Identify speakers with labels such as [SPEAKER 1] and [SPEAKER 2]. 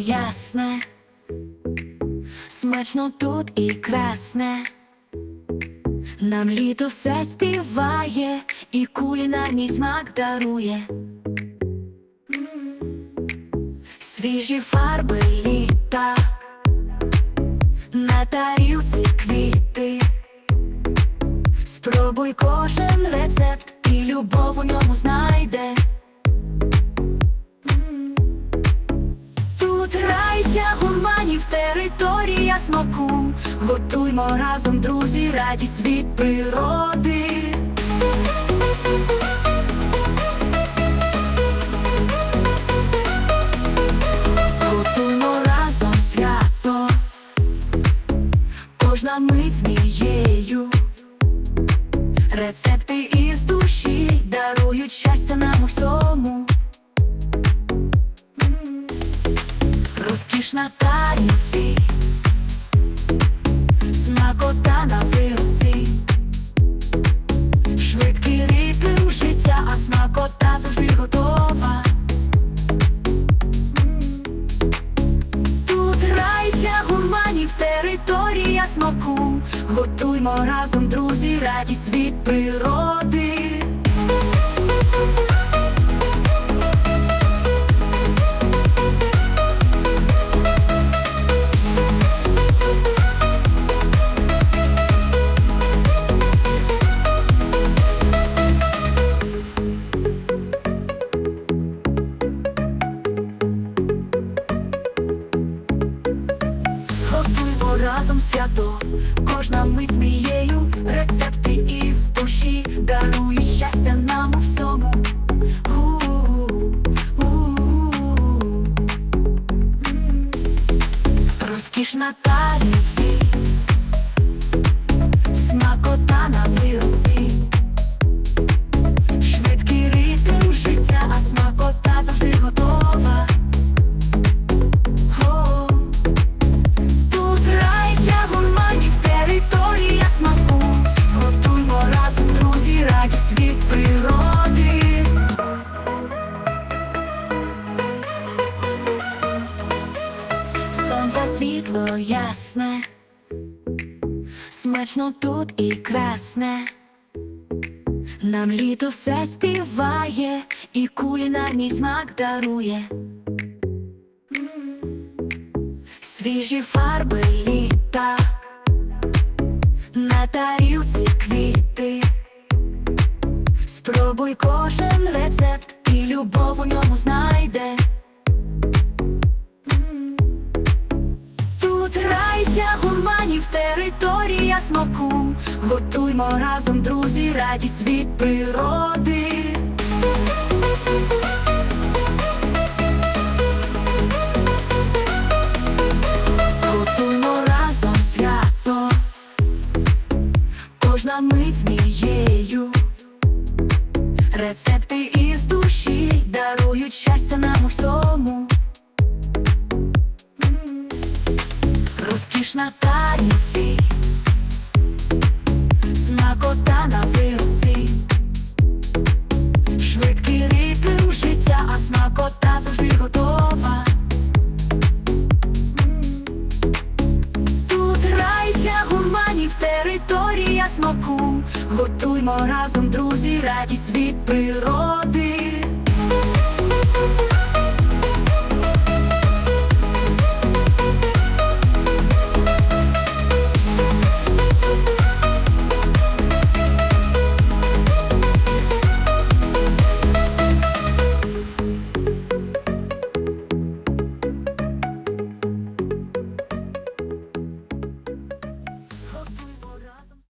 [SPEAKER 1] ясне, смачно тут і красне. Нам літо все співає і кулінарний смак дарує. Свіжі фарби літа, на тарілці квіти. Спробуй кожен рецепт і любов у ньому знайде. Гурманів, територія смаку. Готуймо разом, друзі, радість від природи. Готуймо разом свято, кожна мить змією. Рецепти із Розкіш на таніці, смакота на вилці, швидкий ритм життя, а смакота завжди готова. Тут рай для гурманів, територія смаку. Готуймо разом, друзі, радість від природи. Свято, кожна мить змією, рецепти із душі дарує щастя нам у всьому. У-у-у. Розкіш світло ясне, смачно тут і красне. Нам літо все співає і кулінарний смак дарує. Свіжі фарби літа, на тарілці квіти. Спробуй кожен рецепт і любов у ньому знайде. Гурманів, територія смаку. Готуймо разом, друзі, радість від природи. Готуймо разом свято, кожна мить змією. Рецепти із душі дарують щастя нам у всьому. Розкіш на таніці, смакота на вилці, швидкий ритм життя, а смакота завжди готова. Тут рай для гурманів, територія смаку. Готуймо разом, друзі, радість від природи.